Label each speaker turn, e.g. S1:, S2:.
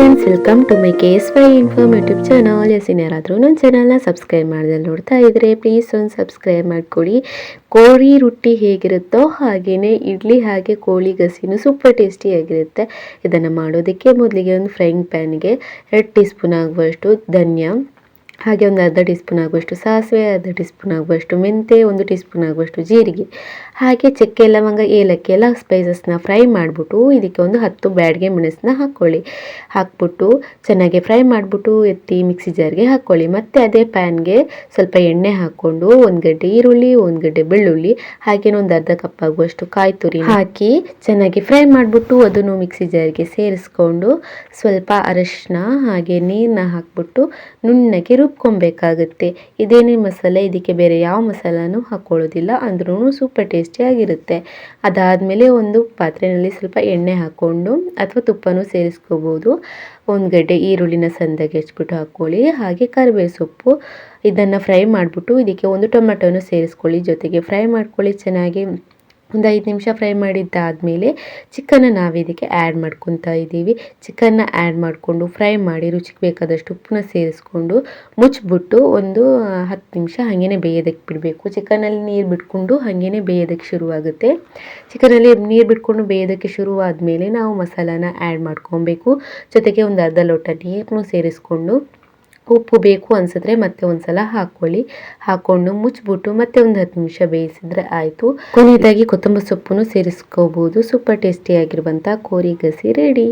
S1: Friends welcome to my K S Y inform YouTube channel S ಯಾರಾದರೂ ನನ್ನ ಚಾನಲ್ನ subscribe ಮಾಡಿದ್ರೆ ನೋಡ್ತಾ ಇದ್ದರೆ ಪ್ಲೀಸ್ ಒಂದು ಸಬ್ಸ್ಕ್ರೈಬ್ ಮಾಡಿಕೊಡಿ. ಕೋಳಿ ರೊಟ್ಟಿ ಹೇಗಿರುತ್ತೋ ಹಾಗೆಯೇ ಇಡ್ಲಿ ಹಾಗೆ ಕೋಳಿ ಗಸಿನೂ ಸೂಪರ್ ಟೇಸ್ಟಿಯಾಗಿರುತ್ತೆ ಇದನ್ನು ಮಾಡೋದಕ್ಕೆ ಮೊದಲಿಗೆ ಒಂದು ಫ್ರೈಂಗ್ ಪ್ಯಾನ್ಗೆ ಎರಡು ಟೀ ಸ್ಪೂನ್ ಆಗುವಷ್ಟು ಧನ್ಯ. ಹಾಗೆ ಒಂದು ಅರ್ಧ ಟೀ ಸ್ಪೂನ್ ಆಗುವಷ್ಟು ಸಾಸಿವೆ, ಅರ್ಧ ಟೀ ಸ್ಪೂನ್ ಆಗುವಷ್ಟು ಮೆಂತೆ, ಒಂದು ಟೀ ಸ್ಪೂನ್ ಆಗುವಷ್ಟು ಜೀರಿಗೆ. ಹಾಗೆ ಚಕ್ಕೆ, ಲವಂಗ, ಏಲಕ್ಕಿ ಎಲ್ಲ ಸ್ಪೈಸಸ್ನ ಫ್ರೈ ಮಾಡಿಬಿಟ್ಟು ಇದಕ್ಕೆ ಒಂದು ಹತ್ತು ಬ್ಯಾಡ್ಗೆ ಮೆಣಸನ್ನ ಹಾಕ್ಕೊಳ್ಳಿ ಹಾಕ್ಬಿಟ್ಟು ಚೆನ್ನಾಗಿ ಫ್ರೈ ಮಾಡಿಬಿಟ್ಟು ಎತ್ತಿ ಮಿಕ್ಸಿ ಜಾರ್ಗೆ ಹಾಕ್ಕೊಳ್ಳಿ ಮತ್ತು ಅದೇ ಪ್ಯಾನ್ಗೆ ಸ್ವಲ್ಪ ಎಣ್ಣೆ ಹಾಕ್ಕೊಂಡು ಒಂದು ಗಡ್ಡೆ ಈರುಳ್ಳಿ, ಒಂದು ಗಡ್ಡೆ ಬೆಳ್ಳುಳ್ಳಿ, ಹಾಗೇನೋ ಒಂದು ಅರ್ಧ ಕಪ್ ಆಗುವಷ್ಟು ಕಾಯಿ ತುರಿ ಹಾಕಿ ಚೆನ್ನಾಗಿ ಫ್ರೈ ಮಾಡಿಬಿಟ್ಟು ಅದನ್ನು ಮಿಕ್ಸಿ ಜಾರ್ಗೆ ಸೇರಿಸ್ಕೊಂಡು ಸ್ವಲ್ಪ ಅರಶಿನ ಹಾಗೆ ನೀರನ್ನ ಹಾಕ್ಬಿಟ್ಟು ನುಣ್ಣಗೆ ರುಬ್ಕೊಬೇಕಾಗುತ್ತೆ ಇದೇನೇ ಮಸಾಲೆ, ಇದಕ್ಕೆ ಬೇರೆ ಯಾವ ಮಸಾಲಾನು ಹಾಕ್ಕೊಳ್ಳೋದಿಲ್ಲ ಅಂದ್ರೂ ಸೂಪರ್ ಟೇಸ್ಟಿಯಾಗಿರುತ್ತೆ ಅದಾದಮೇಲೆ ಒಂದು ಪಾತ್ರೆಯಲ್ಲಿ ಸ್ವಲ್ಪ ಎಣ್ಣೆ ಹಾಕ್ಕೊಂಡು ಅಥವಾ ತುಪ್ಪನೂ ಸೇರಿಸ್ಕೋಬೋದು. ಒಂದು ಗಡ್ಡೆ ಈರುಳ್ಳಿನ ಸಂದಾಗಿ ಹಚ್ಬಿಟ್ಟು ಹಾಕ್ಕೊಳ್ಳಿ. ಹಾಗೆ ಕರಿಬೇವು ಸೊಪ್ಪು ಇದನ್ನು ಫ್ರೈ ಮಾಡಿಬಿಟ್ಟು ಇದಕ್ಕೆ ಒಂದು ಟೊಮೆಟೊನ ಸೇರಿಸ್ಕೊಳ್ಳಿ. ಜೊತೆಗೆ ಫ್ರೈ ಮಾಡ್ಕೊಳ್ಳಿ ಚೆನ್ನಾಗಿ. ಒಂದು ಐದು ನಿಮಿಷ ಫ್ರೈ ಮಾಡಿದ್ದಾದಮೇಲೆ ಚಿಕನ್ನ ನಾವು ಇದಕ್ಕೆ ಆ್ಯಡ್ ಮಾಡ್ಕೊತಾ ಇದ್ದೀವಿ. ಚಿಕನ್ನ ಆ್ಯಡ್ ಮಾಡಿಕೊಂಡು ಫ್ರೈ ಮಾಡಿ ರುಚಿಗೆ ಬೇಕಾದಷ್ಟು ಉಪ್ಪನ್ನ ಸೇರಿಸ್ಕೊಂಡು ಮುಚ್ಚಿಬಿಟ್ಟು ಒಂದು ಹತ್ತು ನಿಮಿಷ ಹಾಗೇ ಬೇಯೋದಕ್ಕೆ ಬಿಡಬೇಕು. ಚಿಕನಲ್ಲಿ ನೀರು ಬಿಟ್ಕೊಂಡು ಹಾಗೇ ಬೇಯೋದಕ್ಕೆ ಶುರುವಾಗುತ್ತೆ. ಚಿಕನಲ್ಲಿ ನೀರು ಬಿಟ್ಕೊಂಡು ಬೇಯೋದಕ್ಕೆ ಶುರುವಾದಮೇಲೆ ನಾವು ಮಸಾಲಾನ ಆ್ಯಡ್ ಮಾಡ್ಕೊಬೇಕು. ಜೊತೆಗೆ ಒಂದು ಅರ್ಧ ಲೋಟ ನೀರನ್ನು ಸೇರಿಸ್ಕೊಂಡು ಉಪ್ಪು ಬೇಕು ಅನ್ಸಿದ್ರೆ ಮತ್ತೆ ಒಂದ್ಸಲ ಹಾಕೊಳ್ಳಿ ಹಾಕೊಂಡು ಮುಚ್ಚಿಬಿಟ್ಟು ಮತ್ತೆ ಒಂದು ಹತ್ತು ನಿಮಿಷ ಬೇಯಿಸಿದ್ರೆ ಆಯಿತು. ಕೊನೆಯದಾಗಿ ಕೊತ್ತಂಬರಿ ಸೊಪ್ಪನ್ನು ಸೇರಿಸ್ಕೋಬಹುದು ಸೂಪರ್ ಟೇಸ್ಟಿಯಾಗಿರುವಂಥ ಕೋರಿ ಗಸಿ ರೆಡಿ.